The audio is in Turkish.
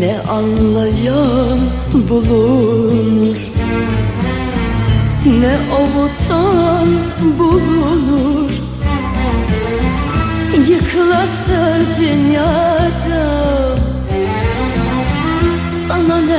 Ne anlayan bulunur? Ne avutan bulunur? Yıkılası dünya